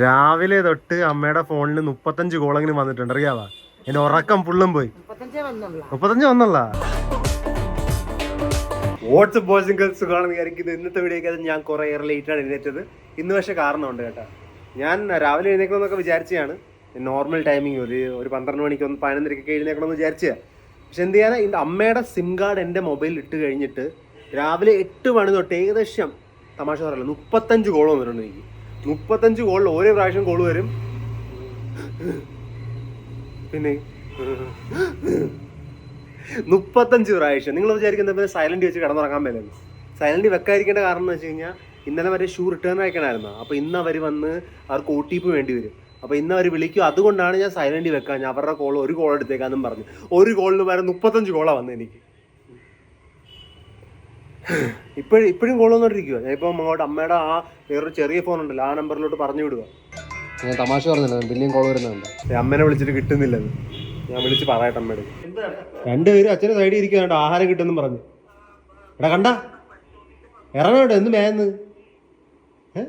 രാവിലെ തൊട്ട് അമ്മയുടെ ഫോണിൽ മുപ്പത്തഞ്ച് കോളെങ്കിലും വന്നിട്ടുണ്ട്. അറിയാവാ? എന്റെ ഉറക്കം ഫുള്ളും പോയി. മുപ്പത്തഞ്ചേ വന്നല്ല. വാട്സപ്പ് ബോയ്സും ഗേൾസ് സുഖമാണെന്ന് വിചാരിക്കുന്നത് ഇന്നത്തെ വീഡിയോക്ക് ഞാൻ കുറേ ഏറെ ലേറ്റാണ് എഴുന്നേറ്റത്. ഇന്ന് പക്ഷേ കാരണമുണ്ട് കേട്ടോ. ഞാൻ രാവിലെ എഴുന്നേക്കണമെന്നൊക്കെ വിചാരിച്ചതാണ്. നോർമൽ ടൈമിങ് ഒരു ഒരു പന്ത്രണ്ട് മണിക്ക് ഒന്ന് പതിനൊന്നരക്കൊക്കെ എഴുന്നേക്കണമെന്ന് വിചാരിച്ചതാണ് പക്ഷെ എന്ത് ചെയ്യാനാ? എന്റെ അമ്മയുടെ സിം കാർഡ് എന്റെ മൊബൈലിൽ ഇട്ട് കഴിഞ്ഞിട്ട് രാവിലെ എട്ട് മണി തൊട്ട് ഏകദേശം തമാശ പറയല്ലോ മുപ്പത്തഞ്ച് കോൾ വന്നിട്ടുണ്ട് എനിക്ക്. മുപ്പത്തഞ്ച് ഗോളിൽ ഓരോ പ്രാവശ്യം ഗോൾ വരും. പിന്നെ മുപ്പത്തഞ്ച് പ്രാവശ്യം. നിങ്ങൾ വിചാരിക്കുന്നത് പിന്നെ സൈലന്റ് വെച്ച് കിടന്നുറങ്ങാൻ മേലെ. സൈലന്റ് വെക്കാതിരിക്കേണ്ട കാരണം എന്ന് വെച്ച് കഴിഞ്ഞാൽ ഇന്നലെ വരെ ഷൂ റിട്ടേൺ അയക്കണമായിരുന്നു അപ്പോൾ ഇന്ന് അവർ വന്ന് അവർക്ക് ഒ ടി പി വേണ്ടി വരും. അപ്പോൾ ഇന്ന് അവർ വിളിക്കും. അതുകൊണ്ടാണ് ഞാൻ സൈലന്റ് വെക്കാൻ അവരുടെ കോൾ ഒരു കോൾ എടുത്തേക്കാന്നും പറഞ്ഞു. ഒരു കോളിന് വരെ മുപ്പത്തഞ്ച് കോളാണ് വന്നത് എനിക്ക്. ഇപ്പോഴും ഇപ്പോഴും കോൾ വന്നോണ്ടിരിക്കുക ഞാൻ ഇപ്പം അങ്ങോട്ട് അമ്മയുടെ ആ വേറൊരു ചെറിയ ഫോൺ ഉണ്ടല്ലോ ആ നമ്പറിലോട്ട് പറഞ്ഞു വിടുക ഞാൻ തമാശ പറഞ്ഞില്ല പിന്നെയും കോൾ വരുന്നുണ്ട്. അമ്മനെ വിളിച്ചിട്ട് കിട്ടുന്നില്ലെന്ന്. ഞാൻ വിളിച്ച് പറയട്ടെ അമ്മയുടെ. രണ്ടുപേരും അച്ഛനെ സൈഡിൽ ഇരിക്കുന്നുണ്ട് ആഹാരം കിട്ടുമെന്ന് പറഞ്ഞു. എടാ കണ്ട? ഇറങ്ങട്ടെ എന്ത് മേന്ന്? ഏ?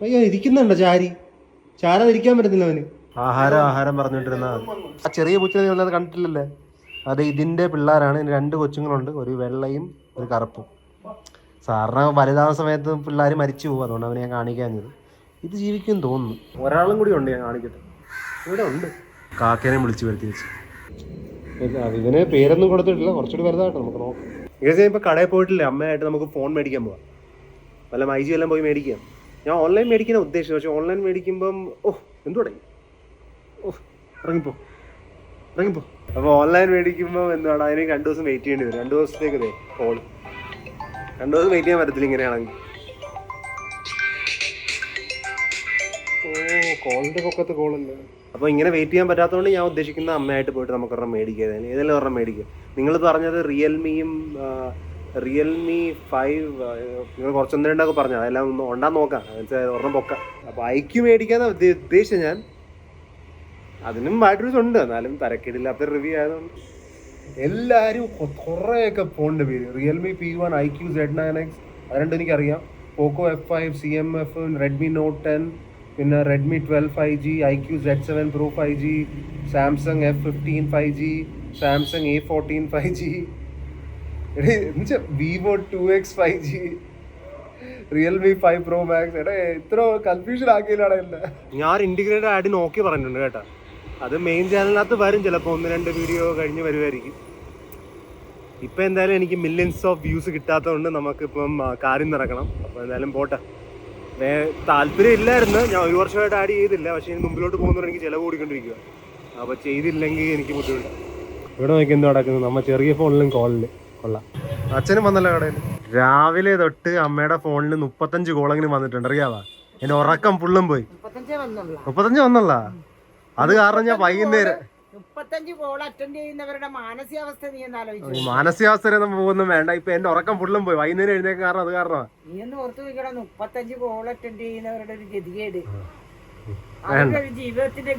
അയ്യോ ഇരിക്കുന്നുണ്ടോ ചാരി? ചാരാതിരിക്കാൻ പറ്റുന്നില്ല അവന്. ആഹാരം ആഹാരം പറഞ്ഞിട്ടിരുന്ന ആ ചെറിയ പൂച്ചനെ കണ്ടിട്ടില്ലല്ലേ? അത് ഇതിന്റെ പിള്ളേരാണ്. ഇതിന് രണ്ട് കൊച്ചുങ്ങളുണ്ട്. ഒരു വെള്ളയും ഒരു കറുപ്പും. സാറിന് വലുതാവുന്ന സമയത്ത് പിള്ളേർ മരിച്ചു പോകും. അതുകൊണ്ട് അവനെ ഞാൻ കാണിക്കാഞ്ഞത് ഇത് ജീവിക്കും തോന്നുന്നു. ഒരാളും കൂടി ഉണ്ട് ഞാൻ കാണിക്കട്ടെ? ഇവിടെ ഉണ്ട്. കാക്കേനെ വിളിച്ചു വരുത്തി വെച്ച്. ഇതിന് പേരൊന്നും കൊടുത്തിട്ടില്ല. കുറച്ചുകൂടി വലുതായിട്ട് നമുക്ക് നോക്കാം. ഇങ്ങനെ ഇപ്പോൾ കടയിൽ പോയിട്ടില്ല? അമ്മയായിട്ട് നമുക്ക് ഫോൺ മേടിക്കാൻ പോവാം. വല്ല മൈജി എല്ലാം പോയി മേടിക്കാം. ഞാൻ ഓൺലൈൻ മേടിക്കുന്ന ഉദ്ദേശിച്ചത്. പക്ഷേ ഓൺലൈൻ മേടിക്കുമ്പം ഓ എന്തു തുടങ്ങി ഓ ഇറങ്ങിപ്പോ. ഇറങ്ങിപ്പോ. അപ്പോൾ ഓൺലൈൻ മേടിക്കുമ്പോൾ എന്താണ് അതിന് രണ്ടു ദിവസം വെയിറ്റ് ചെയ്യേണ്ടി വരും. രണ്ടു ദിവസത്തേക്ക് ഇതേ കോൾ രണ്ട് ദിവസം വെയിറ്റ് ചെയ്യാൻ പറ്റത്തില്ല ഇങ്ങനെയാണെങ്കിൽ. ഓ കോളിന്റെ പൊക്കത്ത് കോളല്ലേ അപ്പോൾ ഇങ്ങനെ വെയിറ്റ് ചെയ്യാൻ പറ്റാത്തതുകൊണ്ട് ഞാൻ ഉദ്ദേശിക്കുന്ന അമ്മയായിട്ട് പോയിട്ട് നമുക്ക് ഒരെണ്ണം മേടിക്കുക ഏതെങ്കിലും ഒരെണ്ണം മേടിക്കുക നിങ്ങൾ പറഞ്ഞത് റിയൽമിയും റിയൽമി ഫൈവ് നിങ്ങൾ കുറച്ചൊന്നും രണ്ടൊക്കെ പറഞ്ഞു അതെല്ലാം ഒന്ന് ഉണ്ടാന്ന് നോക്കാം. എന്നുവെച്ചാൽ ഒരെണ്ണം പൊക്കാം. അപ്പോൾ ഐക്യു മേടിക്കാന്ന് ഉദ്ദേശിച്ച ഞാൻ. അതിനും ബാഡ് റിവ്യൂസ് ഉണ്ട് എന്നാലും തരക്കേടില്ലാത്ത റിവ്യൂ ആയതുകൊണ്ട്. എല്ലാവരും കുറേയൊക്കെ ഫോണിന്റെ പേര്. Realme P one I Q Z nine X അത് രണ്ടും എനിക്കറിയാം. Poco F five C M F Redmi Note ten പിന്നെ Redmi twelve five G I Q Z seven pro five G Samsung F fifteen five G Samsung A fourteen five G എന്നുവെച്ചാൽ Vivo two X five G Realme five pro max എടാ ഇത്ര confusion ആക്കിയില്ല ഞാൻ integrated add നോക്കി പറഞ്ഞിട്ടുണ്ട് കേട്ടോ. അത് main ചാനലിനകത്ത് വരും. ചിലപ്പോൾ ഒന്ന് രണ്ട് വീഡിയോ കഴിഞ്ഞ് വരുമായിരിക്കും ഇപ്പം എന്തായാലും എനിക്ക് മില്യൻസ് ഓഫ് വ്യൂസ് കിട്ടാത്തതുകൊണ്ട് നമുക്കിപ്പം കാര്യം നടക്കണം. അപ്പോൾ എന്തായാലും പോട്ടെ. വേ താല്പര്യം ഇല്ലായിരുന്നു ഞാൻ ഒരു വർഷമായിട്ട് ആഡ് ചെയ്തില്ല. പക്ഷേ ഇനി മുമ്പിലോട്ട് പോകുന്നവർ എനിക്ക് ചിലവ് കൂടിക്കൊണ്ടിരിക്കുക അപ്പോൾ ചെയ്തില്ലെങ്കിൽ എനിക്ക് ബുദ്ധിമുട്ട്. ഇവിടെ നോക്കി എന്താ നടക്കുന്നത്? നമ്മൾ ചെറിയ ഫോണിലും കോളിൽ കൊള്ളാം. അച്ഛനും വന്നല്ലോ കടയിൽ രാവിലെ തൊട്ട് അമ്മയുടെ ഫോണിൽ മുപ്പത്തഞ്ച് കോളെങ്കിലും വന്നിട്ടുണ്ട്. അറിയാവാ? എന്റെ ഉറക്കം ഫുള്ളും പോയി. മുപ്പത്തഞ്ച് വന്നല്ല അത് കാരണം ഞാൻ വൈകുന്നേരം മുപ്പത്തഞ്ച് കോൾ അറ്റൻഡ് ചെയ്യുന്നവരുടെ മാനസികാവസ്ഥ നീ എന്നാലോചിച്ചു മാനസികാവസ്ഥ പോകുന്നു വേണ്ട. ഇപ്പൊ എന്റെ ഉറക്കം ഫുള്ളും പോയി. വൈകുന്നേരം എഴുന്നേക്കാൻ കാരണം അത് കാരണം നീ ഒന്ന് ഓർത്ത് നോക്കണം മുപ്പത്തഞ്ച് കോൾ അറ്റൻഡ് ചെയ്യുന്നവരുടെ ഒരു ഗതികേട്. ജീവിതത്തിന്റെ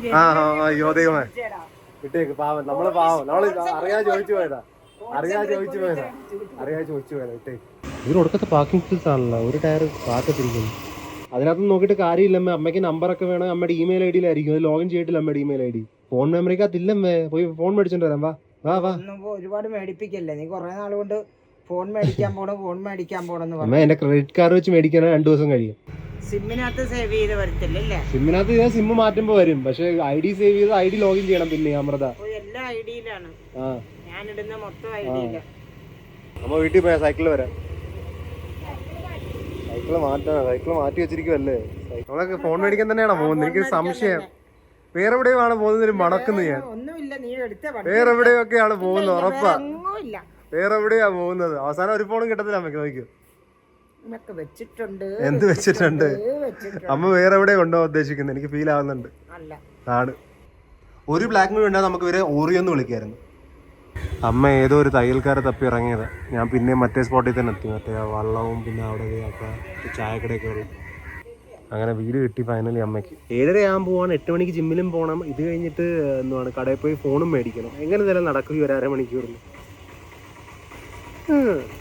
അയ്യോ ദൈവമേ. വിട്ടേക്ക് പാവം. നമ്മൾ പാവം. നമ്മൾ അറിയാതെ ചോദിച്ചു പോയതാ. അറിയാതെ ചോദിച്ചു പോയതാ. അറിയാതെ ചോദിച്ചു പോയതാ. വിട്ടേക്ക് ഇതിന് ഒടുക്കത്തെ പാർക്കിംഗ് സ്പേസ് ആണല്ലോ. ഒരു ടയർ പാക്കത്തിരിക്കുന്നു അതിനകത്ത് നോക്കിയിട്ട് കാര്യമില്ല അമ്മ. അമ്മയ്ക്ക് നമ്പറൊക്കെ വേണം? അമ്മയുടെ ഇമെയിൽ ഐ ഡിയിലായിരിക്കും അത് ലോഗിൻ ചെയ്തിട്ടില്ല അമ്മയുടെ ഇമെയിൽ ഐ ഡി ഫോൺ മെമ്മറിക്ക് അതില്ലേ പോയി ഫോൺ മേടിച്ചോണ്ട് വരാം. വാ. വാ വാ. ഒരുപാട് മേടിപ്പിക്കല്ലേ? നീ കുറെ നാൾ കൊണ്ട് ഫോൺ മേടിക്കാൻ പോണോ ഫോൺ മേടിക്കാൻ പോണെന്ന് അമ്മ എന്റെ ക്രെഡിറ്റ് കാർഡ് വെച്ച് മേടിക്കാനാണ് രണ്ടു ദിവസം കഴിയും. സിമ്മിനകത്ത് സേവ് ചെയ്ത് വരത്തില്ല സിമ്മിനകത്ത് ഞാൻ സിമ്മ് മാറ്റുമ്പോൾ വരും. പക്ഷെ ഐ ഡി സേവ് ചെയ്ത് ഐ ഡി ലോഗിൻ ചെയ്യണം പിന്നെ അമൃത. എല്ലാ ഐഡിയിലാണ് ആ. ഞാനിടുന്ന മൊത്തം ഐഡിയില്ല അമ്മ വീട്ടിൽ പോയാ സൈക്കിളിൽ വരാം. സൈക്കിൾ മാറ്റാ സൈക്കിൾ മാറ്റി വെച്ചിരിക്കുവല്ലേ? നമ്മളൊക്കെ ഫോൺ മേടിക്കാൻ തന്നെയാണോ പോകുന്നത്? എനിക്ക് സംശയം. വേറെ എവിടെയാണ് പോകുന്നതിന് മണക്കുന്നു ഞാൻ. വേറെ എവിടെയൊക്കെയാണ് പോകുന്നത്? ഉറപ്പാ. വേറെ എവിടെയാ പോകുന്നത്? അവസാനം ഒരു ഫോണും കിട്ടത്തില്ല നമുക്ക് നോക്കിയോ ഇതൊക്കെ വെച്ചിട്ടുണ്ട്. എന്ത് വെച്ചിട്ടുണ്ട്? അമ്മ വേറെ എവിടെ കൊണ്ടോ ഉദ്ദേശിക്കുന്നത്? എനിക്ക് ഫീൽ ആവുന്നുണ്ട്. ആണ്. ഒരു ബ്ലാക്ക് മൂവി ഉണ്ടാകും നമുക്ക് ഇവരെ ഓറിയെന്ന് വിളിക്കായിരുന്നു. അമ്മ ഏതോ ഒരു തയ്യൽക്കാരെ തപ്പി ഇറങ്ങിയത്. ഞാൻ പിന്നെ മറ്റേ സ്പോട്ടിൽ തന്നെ എത്തി. മറ്റേ ആ വള്ളവും പിന്നെ അവിടെ ഒക്കെ ചായക്കടയൊക്കെ ഉള്ളു. അങ്ങനെ വീട് കിട്ടി ഫൈനലി അമ്മയ്ക്ക്. ഏഴര ആകുമ്പോൾ പോവാണ്. എട്ട് മണിക്ക് ജിമ്മിലും പോകണം ഇത് കഴിഞ്ഞിട്ട് എന്താണ് കടയിൽ പോയി ഫോണും മേടിക്കണം. എങ്ങനെ തന്നെ നടക്കും ഈ ഒരു അരമണിക്കൂറിൽ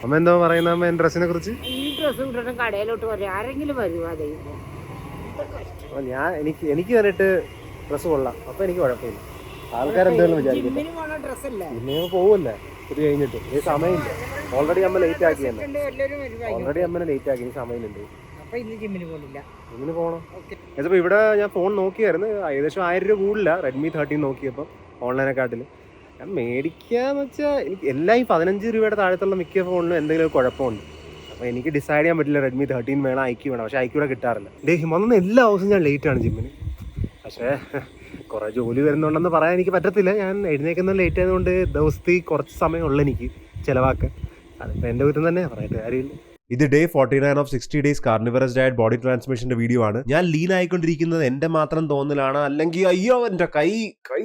അമ്മ എന്തോ പറയുന്ന അമ്മ ഡ്രസ്സിനെ കുറിച്ച്? ഈ ഡ്രസ്സ് കടയിലോട്ട് വരും ആരെങ്കിലും വരുവാ ദൈവം ഞാൻ എനിക്ക് എനിക്ക് വന്നിട്ട് ഡ്രസ്സ് കൊള്ളാം. അപ്പോൾ എനിക്ക് കുഴപ്പമില്ല. ആൾക്കാരെന്തെങ്കിലും പിന്നെ ഞങ്ങൾ പോവല്ലേ? ഇത് കഴിഞ്ഞിട്ട്. ഈ സമയമില്ല. ഓൾറെഡി അമ്മ ലേറ്റ് ആക്കി തന്നെ ഓൾറെഡി അമ്മനെ ലേറ്റ് ആക്കി ഈ സമയമുണ്ട് ഇന്ന് ജിമ്മിന് പോകണം ഇതിപ്പോൾ ഇവിടെ ഞാൻ ഫോൺ നോക്കിയായിരുന്നു. ഏകദേശം ആയിരം രൂപ കൂടില്ല റെഡ്മി തേർട്ടീൻ നോക്കിയപ്പോൾ ഓൺലൈനെക്കാട്ടിൽ ഞാൻ മേടിക്കാന്ന് വെച്ചാൽ എനിക്ക് എല്ലാം ഈ പതിനഞ്ച് രൂപയുടെ താഴത്തുള്ള മിക്ക ഫോണിലും എന്തെങ്കിലും കുഴപ്പമുണ്ട്. അപ്പോൾ എനിക്ക് ഡിസൈഡ് ചെയ്യാൻ പറ്റില്ല റെഡ്മി തേർട്ടീൻ വേണം ഐക്യു വേണം. പക്ഷേ ഐക്യൂടെ കിട്ടാറില്ല. ഡേ വന്ന എല്ലാ ദിവസവും ഞാൻ ലേറ്റ് ആണ് ജിമ്മിന്. പക്ഷേ കുറേ ജോലി വരുന്നുണ്ടെന്ന് പറയാൻ എനിക്ക് പറ്റത്തില്ല. ഞാൻ എഴുന്നേക്കുന്നത് ലേറ്റ് ആയതുകൊണ്ട് ദിവസത്തിൽ കുറച്ച് സമയമുള്ളൂ എനിക്ക് ചിലവാക്കാൻ. അതിപ്പോൾ എന്റെ വീട്ടിൽ തന്നെ പറയട്ടെ കാര്യമില്ല. ഇത് day forty nine of sixty days carnivorous diet body ട്രാൻസ്മിഷന്റെ video ആണ്. ഞാൻ ലീൻ ആയിക്കൊണ്ടിരിക്കുന്നത് എന്റെ മാത്രം തോന്നലാണ്. അല്ലെങ്കിൽ അയ്യോ എന്റെ കൈ കൈ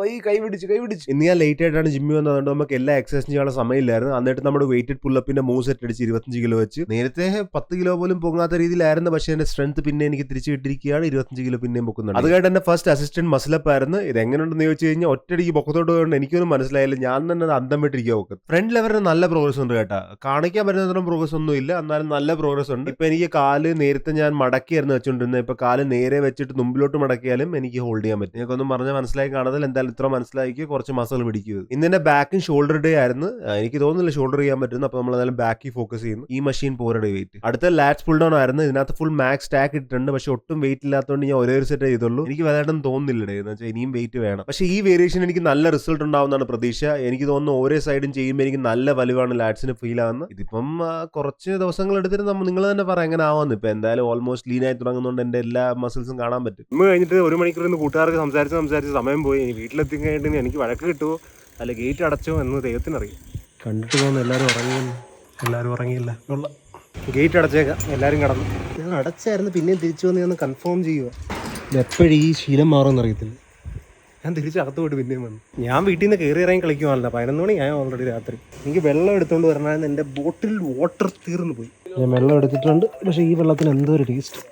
കൈ കൈ പിടിച്ച് കൈ പിടിച്ച്. ഇന്ന് ഞാൻ ലേറ്റ് ആയിട്ടാണ് ജിമ്മിൽ വന്നതുകൊണ്ട് നമുക്ക് എല്ലാ എക്സസൈസും ചെയ്യാനുള്ള സമയമില്ലായിരുന്നു. എന്നിട്ട് നമ്മുടെ വെയിറ്റഡ് പുള്ളപ്പിന്റെ മൂവ് സെറ്റ് അടിച്ച് ഇരുപത്തഞ്ച് കിലോ വെച്ച്. നേരത്തെ പത്ത് കിലോ പോലും പൊങ്ങാത്ത രീതിയിലായിരുന്നു. പക്ഷേ എന്റെ സ്ട്രെങ്ത് പിന്നെ എനിക്ക് തിരിച്ചു കിട്ടിയിരിക്കുകയാണ്. ഇരുപത്തഞ്ച് കിലോ പിന്നെയും പൊക്കുന്നുണ്ട്. അത് കഴിഞ്ഞ് എന്റെ ഫസ്റ്റ് അസിസ്റ്റന്റ് മസിലപ്പ് ആയിരുന്നു. ഇത് എങ്ങനെയുണ്ടെന്ന് ചോദിച്ചു കഴിഞ്ഞാൽ ഒറ്റയടിക്ക് പൊക്കത്തോട്ട് പോയതുകൊണ്ട് എനിക്കൊന്നും മനസ്സിലായില്ല. ഞാൻ തന്നെ അന്തം വിട്ടിരിക്കുക ഫ്രണ്ട് ലെവലിന് നല്ല പ്രോഗ്രസ് ഉണ്ട് കേട്ടാ. കാണിക്കാൻ പറ്റുന്നത്ര പ്രോഗ്രസ് ഒന്നും ഇല്ല എന്നാലും നല്ല പ്രോഗ്രസ് ഉണ്ട്. ഇപ്പൊ എനിക്ക് കാൽ നേരത്തെ ഞാൻ മടക്കിയായിരുന്നു വെച്ചോണ്ടിരുന്നത് ഇപ്പൊ കാൽ നേരെ വെച്ചിട്ട് മുമ്പിലോട്ട് മടക്കിയാലും എനിക്ക് ഹോൾഡ് ചെയ്യാൻ പറ്റും. എനിക്കൊന്നും പറഞ്ഞാൽ മനസ്സിലായി കാണാതെ എന്തായാലും ഇത്ര മനസ്സിലാക്കി കുറച്ച് മസിൽ പിടിക്കുക ഇന്ന് ബാക്കും ഷോൾഡർ ഡേ ആയിരുന്നു. എനിക്ക് തോന്നുന്നില്ല ഷോൾഡർ ചെയ്യാൻ പറ്റുന്നു അപ്പൊ നമ്മൾ എന്തായാലും ബാക്കിൽ ഫോക്കസ് ചെയ്യുന്നു. ഈ മെഷീൻ പോരുടെ വെയിറ്റ് അടുത്ത ലാറ്റ്സ് പുൾ ഡൗൺ ആയിരുന്നു. ഇതിനകത്ത് ഫുൾ മാക്സ് സ്റ്റാക്ക് ഇട്ടിട്ടുണ്ട്. പക്ഷെ ഒട്ടും വെയിറ്റ് ഇല്ലാത്തതുകൊണ്ട് ഞാൻ ഒരേ ഒരു സെറ്റ് ചെയ്തുള്ളൂ. എനിക്ക് വലുതായിട്ടും തോന്നുന്നില്ല എന്ന് വെച്ചാൽ ഇനിയും വെയിറ്റ് വേണം. പക്ഷേ ഈ വേരിയേഷൻ എനിക്ക് നല്ല റിസൾട്ട് ഉണ്ടാവുന്നതാണ് പ്രതീക്ഷ. എനിക്ക് തോന്നുന്നു ഓരോ സൈഡും ചെയ്യുമ്പോൾ എനിക്ക് നല്ല വലുവാണ് ലാറ്റ്സിന് ഫീൽ ആവുന്നത്. ഇതിപ്പം ആ, കുറച്ച് ദിവസങ്ങൾ എടുത്തിട്ട് നമ്മൾ നിങ്ങൾ തന്നെ പറയാം എങ്ങനെ ആവാന്ന് ഇപ്പൊ എന്തായാലും ഓൾമോസ്റ്റ് ലീൻ ആയി തുടങ്ങുന്നതുകൊണ്ട് എന്റെ എല്ലാ മസിൽസും കാണാൻ പറ്റും. ഇന്ന് കഴിഞ്ഞിട്ട് ഒരു മണിക്കൂർ ഇന്ന് കൂട്ടുകാർക്ക് സംസാരിച്ച് സംസാരിച്ച് സമയം പോയി. ഇനി വീട്ടിലെത്തി കഴിഞ്ഞിട്ട് എനിക്ക് വഴക്ക് കിട്ടുമോ അല്ല ഗേറ്റ് അടച്ചോ എന്ന് ദൈവത്തിനറിയാം. കണ്ടിട്ട് പോകുന്നു എല്ലാവരും ഉറങ്ങിയെന്ന് എല്ലാവരും ഉറങ്ങിയില്ല. ഉള്ള ഗേറ്റ് അടച്ചേക്കാം. എല്ലാവരും കടന്നു. ഞാൻ അടച്ചായിരുന്നു പിന്നെയും തിരിച്ചു വന്ന് ഞാൻ കൺഫേം ചെയ്യുക എപ്പോഴും ഈ ശീലം മാറുമെന്ന് അറിയത്തില്ല. ഞാൻ തിരിച്ചകത്ത് പോയിട്ട് പിന്നെയും വന്നു. ഞാൻ വീട്ടിൽ നിന്ന് കയറി ഇറങ്ങി കളിക്കുവാണല്ലോ. പതിനൊന്ന് മണി ഞാൻ ഓൾറെഡി രാത്രി. എനിക്ക് വെള്ളം എടുത്തുകൊണ്ട് വരണമെന്ന് എന്റെ ബോട്ടിൽ വാട്ടർ തീർന്നു പോയി. ഞാൻ വെള്ളം എടുത്തിട്ടുണ്ട്. പക്ഷേ ഈ വെള്ളത്തിന് എന്തോ ഒരു ടേസ്റ്റ്